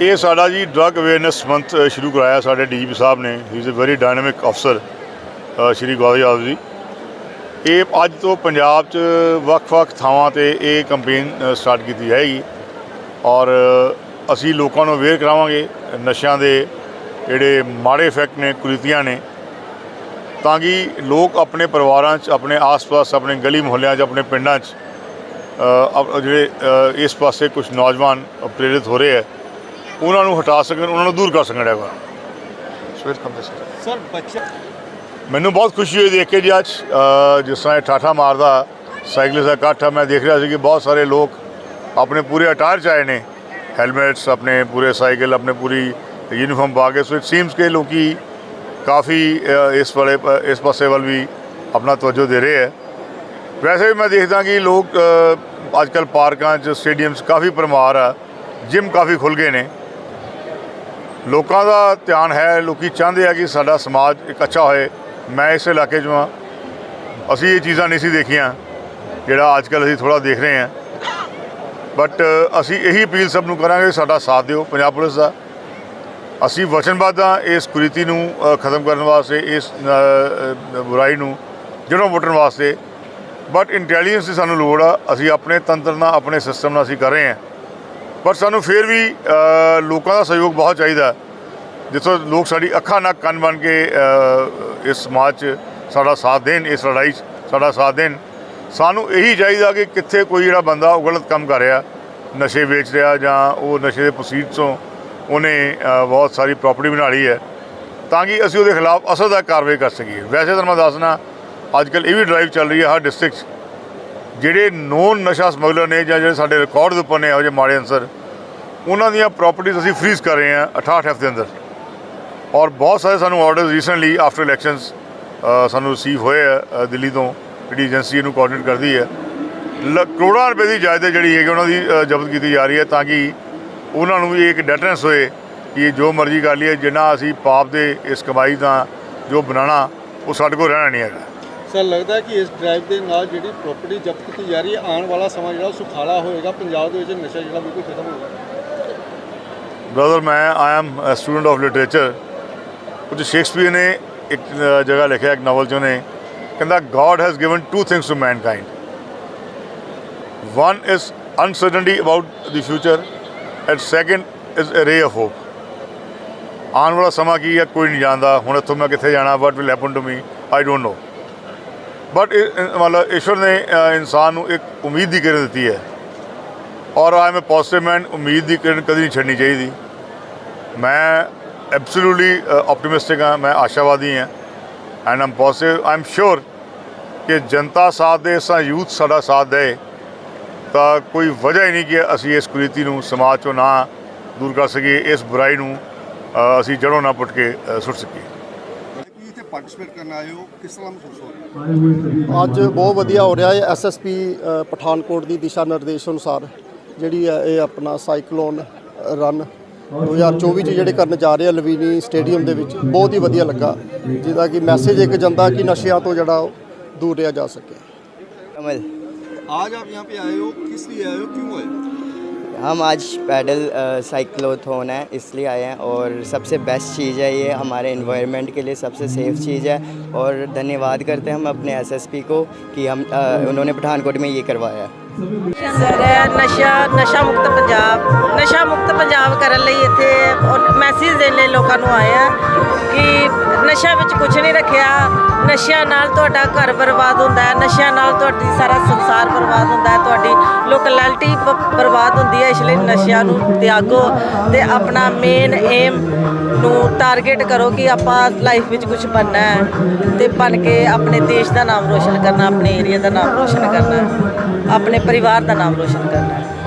ਇਹ ਸਾਡਾ ਜੀ ਡਰੱਗ ਅਵੇਅਰਨੈਸ ਮੰਥ ਸ਼ੁਰੂ ਕਰਾਇਆ ਸਾਡੇ ਡੀਜੀਪੀ ਸਾਹਿਬ ਨੇ। He is a very dynamic ਅਫਸਰ ਸ਼੍ਰੀ ਗੋਦਿ ਜੀ। ਇਹ ਅੱਜ ਤੋਂ ਪੰਜਾਬ 'ਚ ਵੱਖ-ਵੱਖ ਥਾਵਾਂ ਤੇ ਇਹ ਕੈਂਪੇਨ ਸਟਾਰਟ ਕੀਤੀ ਜਾਏਗੀ। ਔਰ ਅਸੀਂ ਲੋਕਾਂ ਨੂੰ ਅਵੇਅਰ ਕਰਾਵਾਂਗੇ ਨਸ਼ਿਆਂ ਦੇ ਜਿਹੜੇ ਮਾੜੇ ਇਫੈਕਟ ਨੇ, ਕੁਰੀਤੀਆਂ ਨੇ। ਤਾਂ ਕਿ ਲੋਕ ਆਪਣੇ ਪਰਿਵਾਰਾਂ 'ਚ, ਆਪਣੇ ਆਸ-ਪਾਸ, ਆਪਣੇ ਗਲੀ ਮੁਹੱਲਿਆਂ 'ਚ, ਆਪਣੇ ਪਿੰਡਾਂ 'ਚ ਜਿਹੜੇ ਇਸ ਪਾਸੇ ਕੁਝ ਨੌਜਵਾਨ ਪ੍ਰੇਰਿਤ ਹੋ ਰਹੇ ਹੈ। ਉਹਨਾਂ ਨੂੰ ਹਟਾ ਸਕਣ ਉਹਨਾਂ ਨੂੰ ਦੂਰ ਕਰ ਸਕਣ ਡੈਵਾ ਸਰ। ਬੱਚਾ ਮੈਨੂੰ ਬਹੁਤ ਖੁਸ਼ੀ ਹੋਈ ਦੇਖ ਕੇ ਜੀ ਅੱਜ ਜਿਸ ਤਰ੍ਹਾਂ ਇਹ ਠਾਠਾ ਮਾਰਦਾ ਸਾਈਕਲਿਸਟ ਦਾ ਇਕੱਠ ਆ ਮੈਂ ਦੇਖ ਰਿਹਾ ਸੀ ਕਿ ਬਹੁਤ ਸਾਰੇ ਲੋਕ ਆਪਣੇ ਪੂਰੇ ਅਟਾਇਰ 'ਚ ਆਏ ਨੇ। ਹੈਲਮਟਸ ਆਪਣੇ ਪੂਰੇ ਸਾਈਕਲ ਆਪਣੇ ਪੂਰੀ ਯੂਨੀਫਾਰਮ ਪਾ ਕੇ। ਸੋ ਇਟ ਸੀਮਸ ਕਿ ਲੋਕੀ ਕਾਫੀ ਇਸ ਵਾਲੇ ਇਸ ਪਾਸੇ ਵੱਲ ਵੀ ਆਪਣਾ ਤਵੱਜੋ ਦੇ ਰਹੇ ਹੈ ਵੈਸੇ ਵੀ ਮੈਂ ਦੇਖਦਾ ਕਿ ਲੋਕ ਅੱਜ ਕੱਲ੍ਹ ਪਾਰਕਾਂ 'ਚ ਸਟੇਡੀਅਮਸ ਕਾਫੀ ਪਰਮਾਰ ਆ। ਜਿਮ ਕਾਫੀ ਖੁੱਲ ਗਏ ਨੇ। ਲੋਕਾਂ ਦਾ ਧਿਆਨ ਹੈ, ਲੋਕੀ ਚਾਹੁੰਦੇ ਆ ਕਿ ਸਾਡਾ ਸਮਾਜ ਇੱਕ ਅੱਛਾ ਹੋਏ। ਮੈਂ ਇਸ ਇਲਾਕੇ 'ਚੋਂ ਹਾਂ। ਅਸੀਂ ਇਹ ਚੀਜ਼ਾਂ ਨਹੀਂ ਸੀ ਦੇਖੀਆਂ, ਜਿਹੜਾ ਅੱਜ ਕੱਲ੍ਹ ਅਸੀਂ ਥੋੜਾ ਦੇਖ ਰਹੇ ਹਾਂ। ਬਟ ਅਸੀਂ ਇਹੀ ਅਪੀਲ ਸਭ ਨੂੰ ਕਰਾਂਗੇ ਸਾਡਾ ਸਾਥ ਦਿਓ, ਪੰਜਾਬ ਪੁਲਿਸ ਦਾ। ਅਸੀਂ ਵਚਨਬੱਧ ਹਾਂ ਇਸ ਕੁਰੀਤੀ ਨੂੰ ਖਤਮ ਕਰਨ ਵਾਸਤੇ, ਇਸ ਬੁਰਾਈ ਨੂੰ ਜੜੋਂ ਪੁੱਟਣ ਵਾਸਤੇ। ਬਟ ਇੰਟੈਲੀਜੈਂਸ ਦੀ ਸਾਨੂੰ ਲੋੜ ਆ। ਅਸੀਂ ਆਪਣੇ ਤੰਤਰ ਨਾਲ, ਆਪਣੇ ਸਿਸਟਮ ਨਾਲ ਅਸੀਂ ਕਰ ਰਹੇ ਹਾਂ। ਪਰ ਸਾਨੂੰ ਫਿਰ ਵੀ ਲੋਕਾਂ ਦਾ ਸਹਿਯੋਗ ਬਹੁਤ ਚਾਹੀਦਾ ਜਿੱਥੋਂ ਲੋਕ ਸਾਡੀ ਅੱਖਾਂ ਨਾਲ ਕੰਨ ਬਣ ਕੇ ਇਸ ਸਮਾਜ 'ਚ ਸਾਡਾ ਸਾਥ ਦੇਣ, ਇਸ ਲੜਾਈ 'ਚ ਸਾਡਾ ਸਾਥ ਦੇਣ। ਸਾਨੂੰ ਇਹੀ ਚਾਹੀਦਾ ਕਿ ਕਿੱਥੇ ਕੋਈ ਜਿਹੜਾ ਬੰਦਾ ਉਹ ਗਲਤ ਕੰਮ ਕਰ ਰਿਹਾ, ਨਸ਼ੇ ਵੇਚ ਰਿਹਾ ਜਾਂ ਉਹ ਨਸ਼ੇ ਦੇ ਪ੍ਰੋਸੀਡ ਤੋਂ ਉਹਨੇ ਬਹੁਤ ਸਾਰੀ ਪ੍ਰਾਪਰਟੀ ਬਣਾ ਲਈ ਹੈ। ਤਾਂ ਕਿ ਅਸੀਂ ਉਹਦੇ ਖਿਲਾਫ ਅਸਰਦਾਰ ਕਾਰਵਾਈ ਕਰ ਸਕੀਏ। ਵੈਸੇ ਤਾਂ ਮੈਂ ਦੱਸਣਾ ਅੱਜ ਕੱਲ੍ਹ ਇਹ ਵੀ ਡਰਾਈਵ ਚੱਲ ਰਹੀ ਹੈ ਹਰ ਡਿਸਟ੍ਰਿਕਟ 'ਚ। ਜਿਹੜੇ ਨੋਨ ਨਸ਼ਾ ਸਮਗਲਰ ਨੇ ਜਾਂ ਜਿਹੜੇ ਸਾਡੇ ਰਿਕਾਰਡ ਦੇ ਉੱਪਰ ਨੇ, ਇਹੋ ਜਿਹੇ ਮਾੜੇ ਅਨਸਰ, ਉਹਨਾਂ ਦੀਆਂ ਪ੍ਰਾਪਰਟੀਆਂ ਅਸੀਂ ਫ੍ਰੀਜ਼ ਕਰ ਰਹੇ ਹਾਂ 68 ਐਫ ਦੇ ਅੰਦਰ। ਔਰ ਬਹੁਤ ਸਾਰੇ ਸਾਨੂੰ ਆਰਡਰਸ ਰੀਸੈਂਟਲੀ ਆਫਟਰ ਇਲੈਕਸ਼ਨਸ ਸਾਨੂੰ ਰਿਸੀਵ ਹੋਏ ਆ ਦਿੱਲੀ ਤੋਂ, ਜਿਹੜੀ ਏਜੰਸੀ ਇਹਨੂੰ ਕੋਆਰਡੀਨੇਟ ਕਰਦੀ ਹੈ। ਲ- ਕਰੋੜਾਂ ਰੁਪਏ ਦੀ ਜਾਇਦਾਦ ਜਿਹੜੀ ਹੈਗੀ ਉਹਨਾਂ ਦੀ ਜ਼ਬਤ ਕੀਤੀ ਜਾ ਰਹੀ ਹੈ ਤਾਂ ਕਿ ਉਹਨਾਂ ਨੂੰ ਵੀ ਇੱਕ ਡੈਟਰੈਂਸ ਹੋਏ ਕਿ ਇਹ ਜੋ ਮਰਜ਼ੀ ਕਰ ਲਈਏ, ਜਿੰਨਾ ਅਸੀਂ ਪਾਪ ਦੇ ਇਸ ਕਮਾਈ ਦਾ ਜੋ ਬਣਾਉਣਾ, ਉਹ ਸਾਡੇ ਕੋਲ ਰਹਿਣਾ ਨਹੀਂ ਹੈਗਾ। ਸਰ, ਲੱਗਦਾ ਕਿ ਇਸ ਡਰਾਈਵ ਦੇ ਨਾਲ ਜਿਹੜੀ ਪ੍ਰਾਪਰਟੀ ਜ਼ਬਤ ਕੀਤੀ ਜਾ ਰਹੀ ਹੈ, ਆਉਣ ਵਾਲਾ ਸਮਾਂ ਜਿਹੜਾ ਸੁਖਾਲਾ ਹੋਏਗਾ। ਪੰਜਾਬ ਦੇ ਵਿੱਚ ਨਸ਼ਾ ਜਿਹੜਾ ਬਿਲਕੁਲ ਖਤਮ ਹੋਏਗਾ ਬ੍ਰਦਰ ਮੈਂ I am student of literature ਕੁਝ ਸ਼ੇਕਸਪੀਅਰ ਨੇ ਇੱਕ ਜਗ੍ਹਾ ਲਿਖਿਆ, ਇੱਕ ਨਾਵਲ 'ਚ ਉਹਨੇ। ਕਹਿੰਦਾ God has given two things to mankind one is uncertainty about the future and second is a ray of hope ਆਉਣ ਵਾਲਾ ਸਮਾਂ ਕੀ ਹੈ? ਕੋਈ ਨਹੀਂ ਜਾਣਦਾ। ਹੁਣ ਇੱਥੋਂ ਮੈਂ ਕਿੱਥੇ ਜਾਣਾ? What will happen to me I don't know but ਮਤਲਬ ਈਸ਼ਵਰ ਨੇ ਇਨਸਾਨ ਨੂੰ ਇੱਕ ਉਮੀਦ ਦੀ ਕਿਰਨ ਦਿੱਤੀ ਹੈ ਔਰ ਆਈ ਐਮ ਅ ਪੋਜ਼ਿਟਿਵ ਮੈਨ ਉਮੀਦ ਦੀ ਕਿਰਨ ਕਦੀ ਨਹੀਂ ਛੱਡਣੀ ਚਾਹੀਦੀ ਮੈਂ ਐਬਸੋਲੂਟਲੀ ਆਪਟੀਮਿਸਟਿਕ ਹਾਂ ਮੈਂ ਆਸ਼ਾਵਾਦੀ ਹਾਂ and um positive I am sure ਕਿ ਜਨਤਾ ਸਾਥ ਦੇ ਸਾਂ ਯੂਥ ਸਾਡਾ ਸਾਥ ਦੇ ਤਾਂ ਕੋਈ ਵਜ੍ਹਾ ਹੀ ਨਹੀਂ ਕਿ ਅਸੀਂ ਇਸ ਕੁਰੀਤੀ ਨੂੰ ਸਮਾਜ ਚੋਂ ਨਾ ਦੂਰ ਕਰ ਸਕੀਏ ਇਸ ਬੁਰਾਈ ਨੂੰ ਅਸੀਂ ਜੜੋਂ ਨਾ ਪੁੱਟ ਕੇ ਸੁੱਟ ਸਕੀਏ ਪਾਰਟਿਸਿਪੇਟ ਕਰਨ ਆਏ ਹੋ ਕਿਸ ਤਰ੍ਹਾਂ ਮਹਿਸੂਸ ਹੋ ਰਿਹਾ ਅੱਜ ਬਹੁਤ ਵਧੀਆ ਹੋ ਰਿਹਾ ਹੈ ਐਸਐਸਪੀ ਪਠਾਨਕੋਟ ਦੀ ਦਿਸ਼ਾ ਨਿਰਦੇਸ਼ ਅਨੁਸਾਰ ਜਿਹੜੀ ਹੈ ਇਹ ਆਪਣਾ ਸਾਈਕਲੋਨ ਰਨ 2024 ਚ ਜਿਹੜੇ ਕਰਨ ਜਾ ਰਹੇ ਆ ਲਵੀਨੀ ਸਟੇਡੀਅਮ ਦੇ ਵਿੱਚ ਬਹੁਤ ਹੀ ਵਧੀਆ ਲੱਗਾ ਜਿਹਦਾ ਕਿ ਮੈਸੇਜ ਇੱਕ ਜਾਂਦਾ ਕਿ ਨਸ਼ਿਆਂ ਤੋਂ ਜਿਹੜਾ ਉਹ ਦੂਰ ਰਿਹਾ ਜਾ ਸਕੇ कमल आज आप यहाँ पे आए हो किस लिए आए हो क्यों आए हो हम आज पैडल साइक्लोथोन है इसलिए आए हैं और सबसे बेस्ट चीज़ है ये हमारे इन्वायरमेंट के लिए सबसे सेफ़ चीज़ है और धन्यवाद करते हैं हम अपने एसएसपी को कि हम आ, उन्होंने पठानकोट में ये करवाया है। ਨਸ਼ਾ ਨਸ਼ਾ ਮੁਕਤ ਪੰਜਾਬ। ਨਸ਼ਾ ਮੁਕਤ ਪੰਜਾਬ ਕਰਨ ਲਈ ਇੱਥੇ ਮੈਸੇਜ ਦੇਣ ਲਈ ਲੋਕਾਂ ਨੂੰ ਆਏ ਆ ਕਿ ਨਸ਼ਾ ਵਿੱਚ ਕੁਝ ਨਹੀਂ ਰੱਖਿਆ। ਨਸ਼ਿਆਂ ਨਾਲ ਤੁਹਾਡਾ ਘਰ ਬਰਬਾਦ ਹੁੰਦਾ ਹੈ। ਨਸ਼ਿਆਂ ਨਾਲ ਤੁਹਾਡੀ ਸਾਰਾ ਸੰਸਾਰ ਬਰਬਾਦ ਹੁੰਦਾ ਹੈ। ਤੁਹਾਡੀ ਲੋਕੈਲਿਟੀ ਬਰਬਾਦ ਹੁੰਦੀ ਹੈ, ਇਸ ਲਈ ਨਸ਼ਿਆਂ ਨੂੰ ਤਿਆਗੋ ਤੇ ਆਪਣਾ ਮੇਨ ਏਮ ਨੂੰ ਟਾਰਗੇਟ ਕਰੋ ਕਿ ਆਪਾਂ ਲਾਈਫ ਵਿੱਚ ਕੁਝ ਬਣਨਾ ਹੈ ਤੇ ਬਣ ਕੇ ਆਪਣੇ ਦੇਸ਼ ਦਾ ਨਾਮ ਰੋਸ਼ਨ ਕਰਨਾ, ਆਪਣੇ ਏਰੀਆ ਦਾ ਨਾਮ ਰੋਸ਼ਨ ਕਰਨਾ ਆਪਣੇ ਪਰਿਵਾਰ ਦਾ ਨਾਮ ਰੋਸ਼ਨ ਕਰਨਾ